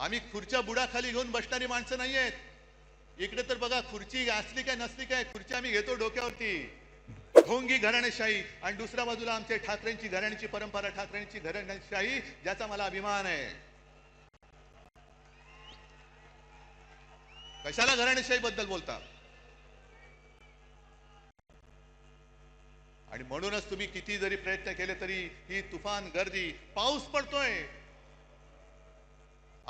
आम्ही खुर्च्या बुडाखाली घेऊन बसणारी माणसं नाही आहेत इकडे तर बघा खुर्ची असली काय नसली काय खुर्ची आम्ही घेतो डोक्यावरती. ढोंगी घराणेशाही आणि दुसऱ्या बाजूला आमच्या ठाकरेंची घराण्याची परंपरा ठाकरेंची घराणेशाही ज्याचा मला अभिमान आहे. कशाला घराणेशाही बद्दल बोलता? आणि म्हणूनच तुम्ही किती जरी प्रयत्न केले तरी ही तुफान गर्दी पाऊस पडतोय.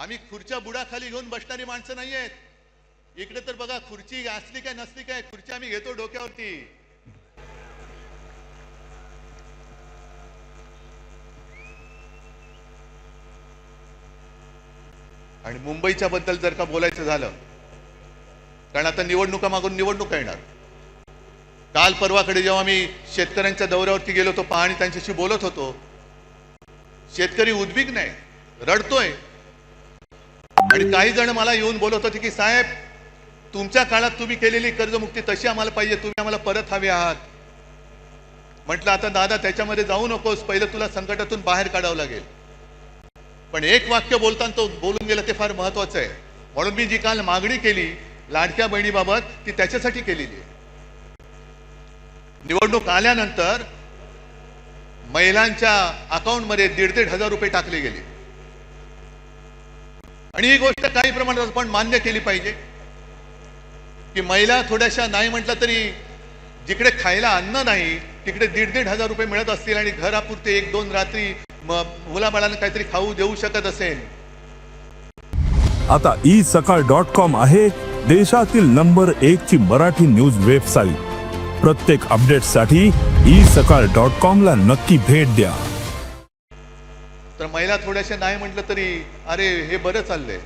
आम्ही खुर्च्या बुडाखाली घेऊन बसणारी माणसं नाही आहेत इकडे तर बघा खुर्ची असली काय नसली काय खुर्ची आम्ही घेतो डोक्यावरती. आणि मुंबईच्या बद्दल जर का बोलायचं झालं कारण आता निवडणुका मागून निवडणुका येणार. काल परवाकडे जेव्हा मी शेतकऱ्यांच्या दौऱ्यावरती गेलो होतो पाहणी त्यांच्याशी बोलत होतो शेतकरी उद्विग्न आहे रडतोय. आणि काही जण मला येऊन बोलत होते की साहेब तुमच्या काळात तुम्ही केलेली कर्जमुक्ती तशी आम्हाला पाहिजे तुम्ही आम्हाला परत हवे आहात. म्हटलं आता दादा त्याच्यामध्ये जाऊ नकोस. पहिलं तुला संकटातून बाहेर काढावं लागेल. पण एक वाक्य बोलताना तो बोलून गेला ते फार महत्वाचं आहे. म्हणून मी जी काल मागणी केली लाडक्या बहिणीबाबत ती त्याच्यासाठी केलेली आहे. निवडणूक आल्यानंतर महिलांच्या अकाउंटमध्ये दीड दीड हजार रुपये टाकले गेले. आणि ही गोष्ट काही प्रमाणात आपण मान्य केली पाहिजे. की महिला थोड्याशा नाही म्हटलं तरी जिकडे खायला अन्न नाही तिकडे दीड दीड हजार रुपये मिळत असतील आणि घरापुरते एक दोन रात्री मुलाबाळांना काहीतरी खाऊ देऊ शकत असेल. आता ई सकाळ डॉट कॉम आहे देशातील नंबर एक ची मराठी न्यूज वेबसाईट. प्रत्येक अपडेटसाठी ई सकाळ डॉट कॉम ला नक्की भेट द्या. तर महिला थोड्याशा नाही म्हटलं तरी अरे हे बरं चाललंय.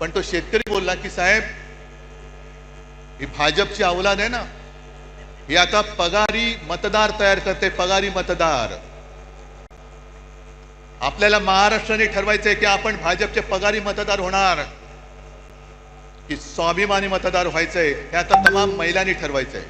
पण तो शेतकरी बोलला की साहेब ही भाजपची अवलाद आहे ना ही आता पगारी मतदार तयार करते पगारी मतदार. आपल्याला महाराष्ट्राने ठरवायचंय की आपण भाजपचे पगारी मतदार होणार की स्वाभिमानी मतदार व्हायचंय हे आता तमाम महिलांनी ठरवायचंय.